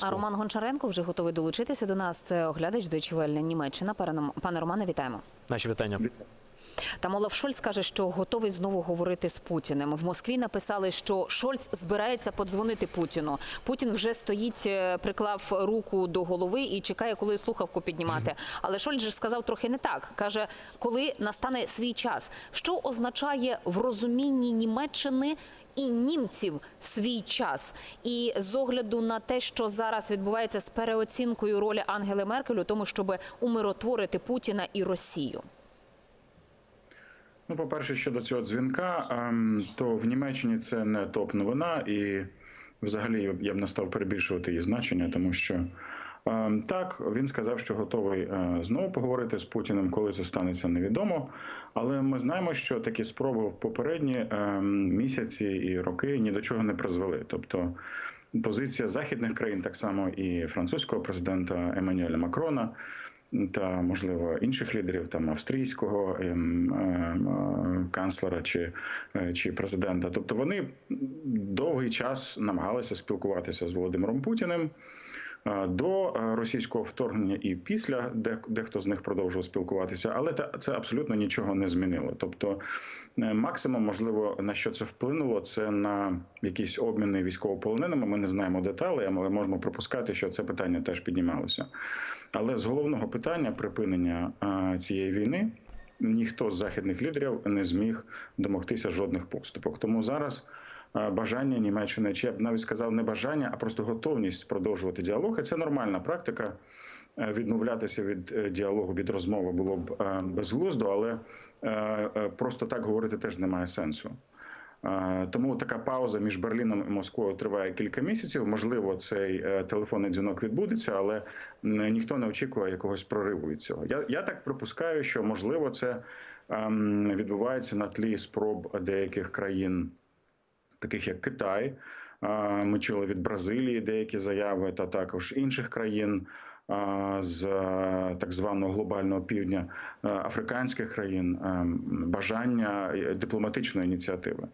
А Роман Гончаренко вже готовий долучитися до нас. Це оглядач Deutsche Німеччина. Пане Романе, вітаємо. Наші вітання. Там Олаф Шольц каже, що готовий знову говорити з Путіним. В Москві написали, що Шольц збирається подзвонити Путіну. Путін вже стоїть, е, приклав руку до голови і чекає, коли слухавку піднімати. Але Шольц же сказав трохи не так. каже, коли настане свій час. Що означає в розумінні Німеччини? І німців свій час, і з огляду на те, що зараз відбувається з переоцінкою ролі Ангели Меркель у тому, щоб умиротворити Путіна і Росію. Ну, по-перше, щодо цього дзвінка, ем, то в Німеччині це не топ-новина, і взагалі я б не став перебільшувати її значення, тому що ем, так він сказав, що готовий е, знову поговорити з Путіним, коли це станеться, невідомо. Але ми знаємо, що такі спроби в попередні ем, місяці і роки ні до чого не призвели. Тобто позиція західних країн, так само і французького президента Еммануеля Макрона та можливо інших лідерів, там австрійського ем, ем, е, канцлера чи, е, чи президента. Тобто вони довгий час намагалися спілкуватися з Володимиром Путіним. Е, До е, російського вторгнення і після де дехто з них продовжував спілкуватися, але це абсолютно нічого не змінило. Тобто, е, максимум, можливо, на що це вплинуло, це на якісь обміни військовополоненими. Ми не знаємо деталей, але можемо припускати, що це питання теж піднімалося. Але з головного питання припинення цієї війни ніхто з західних лідерів не зміг домогтися жодних поступок. Тому зараз бажання Німеччини, чи я б навіть сказав, не бажання, а просто готовність продовжувати діалог. І це нормальна практика. Е, Відмовлятися від е, діалогу від розмови було б е, безглуздо, але е, е, просто так говорити теж немає сенсу. Е, Тому така пауза між Берліном і Москвою триває кілька місяців. Можливо, цей е, телефонний дзвінок відбудеться, але ніхто не очікує якогось прориву від цього. Я, я так припускаю, що можливо це ем, відбувається на тлі спроб деяких країн, таких як Китай. Ми чули від Бразилії деякі заяви, та також інших країн з е, так званого глобального півдня е, африканських країн е, бажання е, дипломатичної ініціативи.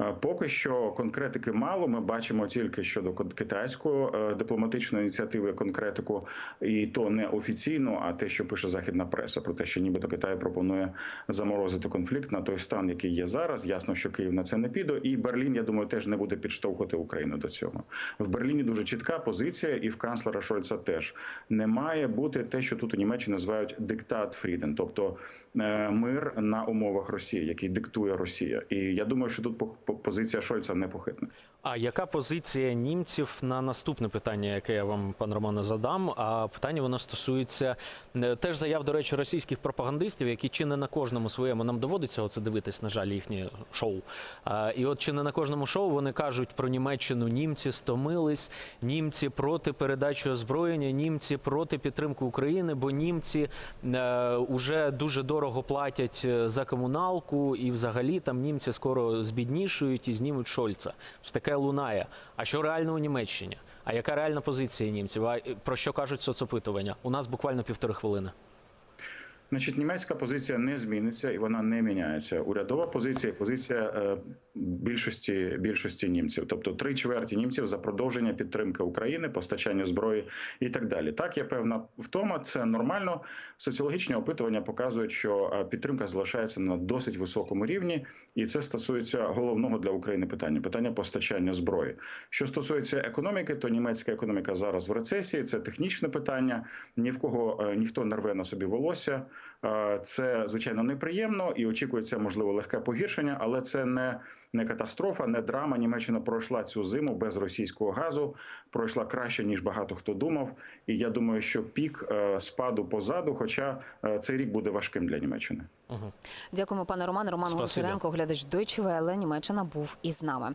Е, Поки що конкретики мало. Ми бачимо тільки щодо китайської е, дипломатичної ініціативи конкретику, і то не офіційно, а те, що пише західна преса, про те, що нібито Китай пропонує заморозити конфлікт на той стан, який є зараз. Ясно, що Київ на це не піде, і Берлін, я думаю, теж не буде підштовхувати Україну до цього. В Берліні дуже чітка позиція, і в канцлера Шольца теж не має бути те, що тут у Німеччині називають диктат Фріден, тобто е, мир на умовах Росії, який диктує Росія. І я думаю, що тут позиція Шольца непохитна. А яка позиція німців на наступне питання, яке я вам, пан Романе, задам? А питання воно стосується е, теж заяв, до речі, російських пропагандистів, які чи не на кожному своєму нам доводиться оце дивитись, на жаль, їхнє шоу. І от чи не на кожному шоу вони кажуть про Німеччину, німці стомились, німці проти передачі озброєння, німці проти підтримки України, бо німці е, уже дуже дорого платять е, за комуналку, і взагалі там німці скоро збіднішують і знімуть Шольца. Таке лунає. А що реально у Німеччині? А яка реальна позиція німців? А про що кажуть соцопитування? У нас буквально півтори хвилини. Значить, німецька позиція не зміниться і вона не міняється. Урядова позиція, і позиція е, більшості більшості німців, тобто три чверті німців за продовження підтримки України, постачання зброї і так далі. Так є певна втома, це нормально. Соціологічні опитування показують, що е, підтримка залишається на досить високому рівні, і це стосується головного для України питання питання постачання зброї. Що стосується економіки, то німецька економіка зараз в рецесії. Це технічне питання. Ні в кого е, ніхто не рве на собі волосся. Е, Це звичайно неприємно і очікується можливо легке погіршення, але це не, не катастрофа, не драма. Німеччина пройшла цю зиму без російського газу, пройшла краще ніж багато хто думав. І я думаю, що пік е, спаду позаду, хоча е, цей рік буде важким для Німеччини. Дякуємо, пане Романе. Роман Спасибі. Гончаренко, оглядач Deutsche Welle Німеччина, був із нами.